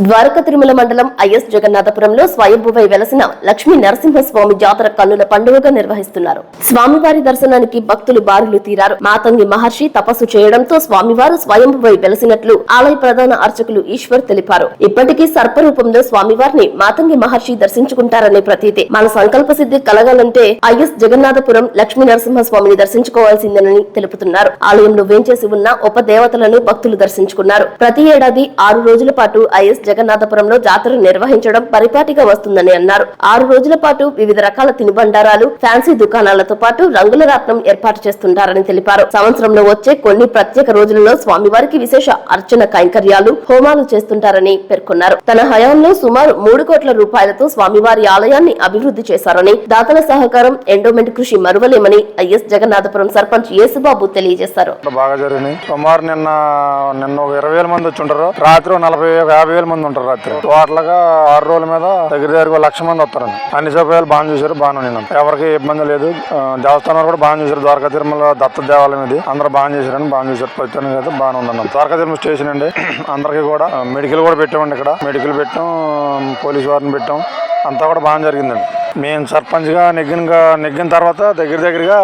ద్వారక తిరుమల మండలం ఐఎస్ జగన్నాథపురంలో స్వయంభువై వెలసిన లక్ష్మీ నరసింహస్వామి జాతర కన్నుల పండుగగా నిర్వహిస్తున్నారు. స్వామివారి దర్శనానికి భక్తులు బారులు తీరారు. మాతంగి మహర్షి తపస్సు చేయడంతో స్వామివారు స్వయంభువై వెలసినట్లు ఆలయ ప్రధాన అర్చకులు ఈశ్వర్ తెలిపారు. ఇప్పటికీ సర్పరూపంలో స్వామివారిని మాతంగి మహర్షి దర్శించుకుంటారనే ప్రతీతి. మన సంకల్ప సిద్ధి కలగాలంటే ఐఎస్ జగన్నాథపురం లక్ష్మీ నరసింహస్వామిని దర్శించుకోవాల్సిందేనని తెలుపుతున్నారు. ఆలయంలో వేంచేసి ఉన్న ఉప దేవతలను భక్తులు దర్శించుకున్నారు. ప్రతి ఏడాది ఆరు రోజుల పాటు ఐఎస్ జగన్నాథపురంలో జాతర నిర్వహించడం పరిపాటిగా వస్తుందని అన్నారు. ఆరు రోజుల పాటు వివిధ రకాల తినుబండారాలు ఫ్యాన్సీ దుకాణాలతో పాటు రంగుల రత్నం ఏర్పాటు చేస్తుంటారని తెలిపారు. సంవత్సరంలో వచ్చే కొన్ని ప్రత్యేక రోజులలో స్వామివారికి విశేష అర్చన కైంకర్యాలు హోమాలు చేస్తుంటారని పేర్కొన్నారు. తన హయాంలో సుమారు మూడు కోట్ల రూపాయలతో స్వామివారి ఆలయాన్ని అభివృద్ధి చేశారని దాతల సహకారం ఎండోమెంట్ కృషి మరువలేమని ఐఎస్ జగన్నాథపురం సర్పంచ్ యేసుబాబు తెలియజేశారు. బాగా జరిగింది సుమారు నిన్న నిన్న ఒక ఇరవై వేల మంది వచ్చి ఉంటారు. రాత్రి నలభై యాభై వేల మంది ఉంటారు రాత్రి. టోటల్గా ఆరు రోజుల మీద దగ్గర దగ్గర ఒక లక్ష మంది వస్తారండి అన్ని సౌకర్యాలు బాగా చూసారు బాగానే ఉన్నాం ఎవరికి ఇబ్బంది లేదు. దేవస్థానం దేవస్థానాలు కూడా బాగా చూసారు ద్వారకా తిరుమల దత్త దేవాలయం ఇది. అందరూ బాగా చేశారని బాగా చూసారు ప్రతిదానికి అయితే బాగా ఉందన్నాం ద్వారకా తిరుమల స్టేషన్ అండి. అందరికీ కూడా మెడికల్ కూడా పెట్టామండి ఇక్కడ. మెడికల్ పెట్టాం పోలీస్ వారిని పెట్టాం. అంతా కూడా బాగా జరిగిందండి. మేము సర్పంచ్గా నెగ్గిన నెగ్గిన తర్వాత దగ్గర దగ్గరగా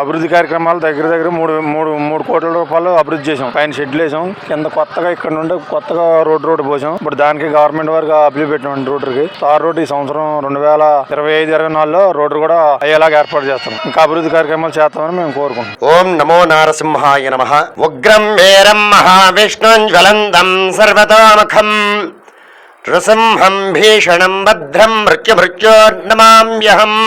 అభివృద్ధి కార్యక్రమాలు దగ్గర దగ్గర మూడు మూడు మూడు కోట్ల రూపాయలు అభివృద్ధి చేసాం పైన షెడ్లు వేసాం కింద కొత్తగా ఇక్కడ నుండి కొత్తగా రోడ్ రోడ్డు పోసాం. ఇప్పుడు దానికి గవర్నమెంట్ వారికి అప్లై పెట్టినాం రోడ్డుకి. తార్ రోడ్ ఈ సంవత్సరం రెండు వేల ఇరవై ఐదు ఇరవై నాలుగులో రోడ్డు కూడా అయ్యేలాగా ఏర్పాటు చేస్తాం. ఇంకా అభివృద్ధి కార్యక్రమాలు చేస్తామని మేము కోరుకుంటాం ఓం నమో నారసింహాయ నమ. ఉగ్రం వేరం మహావిష్ణుం జ్వలంతం సర్వతోముఖం. नृसिंहं भीषणं भद्रं मृत्युभृत्योर्नमाम्यहम्।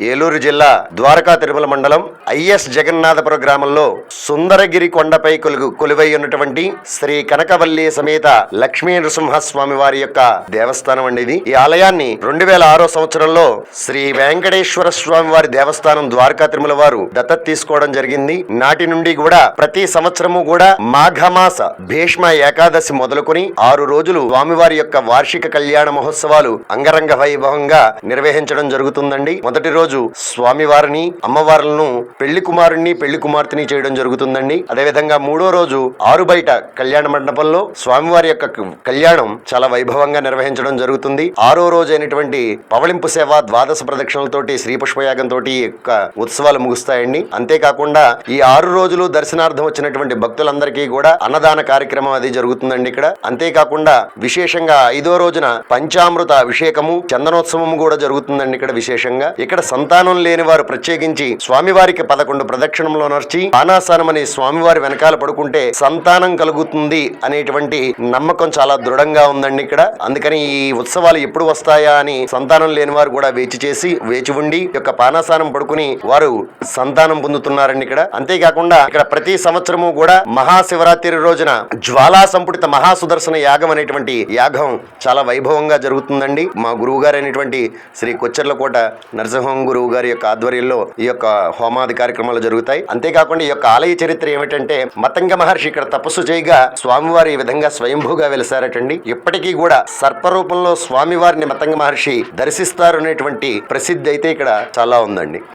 ఏలూరు జిల్లా ద్వారకా తిరుమల మండలం ఐఎస్ జగన్నాథపుర గ్రామంలో సుందరగిరి కొండపై కొలుగు కొలువై ఉన్నటువంటి శ్రీ కనకవల్లి సమేత లక్ష్మీ నృసింహస్వామి వారి యొక్క దేవస్థానం అండి ఇది. ఈ ఆలయాన్ని రెండు వేల ఆరో సంవత్సరంలో శ్రీ వెంకటేశ్వర స్వామి వారి దేవస్థానం ద్వారకా తిరుమల వారు దత్తత తీసుకోవడం జరిగింది. నాటి నుండి కూడా ప్రతి సంవత్సరము కూడా మాఘమాస భీష్మ ఏకాదశి మొదలుకొని ఆరు రోజులు స్వామివారి యొక్క వార్షిక కళ్యాణ మహోత్సవాలు అంగరంగ వైభవంగా నిర్వహించడం జరుగుతుందండి. మొదటి రోజు స్వామివారిని అమ్మవార్లను పెళ్ళి కుమారుణ్ణి పెళ్ళి కుమార్తెని చేయడం జరుగుతుందండి. అదేవిధంగా మూడో రోజు ఆరు బయట కళ్యాణ మండపంలో స్వామివారి యొక్క కళ్యాణం చాలా వైభవంగా నిర్వహించడం జరుగుతుంది. ఆరో రోజు అయినటువంటి పవళింపు సేవ ద్వాదశ ప్రదక్షిణలతోటి శ్రీ పుష్పయాగం తోటి యొక్క ఉత్సవాలు ముగుస్తాయండి. అంతేకాకుండా ఈ ఆరు రోజులు దర్శనార్థం వచ్చినటువంటి భక్తులందరికీ కూడా అన్నదాన కార్యక్రమం అది జరుగుతుందండి ఇక్కడ. అంతేకాకుండా విశేషంగా ఐదో రోజున పంచామృత అభిషేకము చందనోత్సవము కూడా జరుగుతుందండి ఇక్కడ విశేషంగా. ఇక్కడ సంతానం లేని వారు ప్రత్యేకించి స్వామివారికి పదకొండు ప్రదక్షిణంలో నడిచి బాణాసనం అనే స్వామివారి వెనకాల పడుకుంటే సంతానం కలుగుతుంది అనేటువంటి నమ్మకం చాలా దృఢంగా ఉందండి ఇక్కడ. అందుకని ఈ ఉత్సవాలు ఎప్పుడు వస్తాయా అని సంతానం లేని వారు కూడా వేచి చేసి వేచి ఉండి యొక్క పానాసానం పడుకుని వారు సంతానం పొందుతున్నారండి ఇక్కడ. అంతేకాకుండా ఇక్కడ ప్రతి సంవత్సరము కూడా మహాశివరాత్రి రోజున జ్వాలా సంపుటిత మహాసుదర్శన యాగం అనేటువంటి యాగం చాలా వైభవంగా జరుగుతుందండి. మా గురువు గారు అయినటువంటి శ్రీ కొచ్చెర్లకోట నరసింహం గురువు గారి యొక్క ఆధ్వర్యంలో ఈ యొక్క హోమాది కార్యక్రమాలు జరుగుతాయి. అంతేకాకుండా ఈ యొక్క ఆలయ చరిత్ర ఏమిటంటే మతంగ మహర్షి ఇక్కడ తపస్సు చేయగా స్వామివారి ఈ విధంగా స్వయంభూగా వెలిసారటండి. ఇప్పటికీ కూడా సర్పరూపంలో స్వామివారిని మతంగ మహర్షి దర్శిస్తారు అనేటువంటి ప్రసిద్ధి అయితే ఇక్కడ చాలా ఉందండి.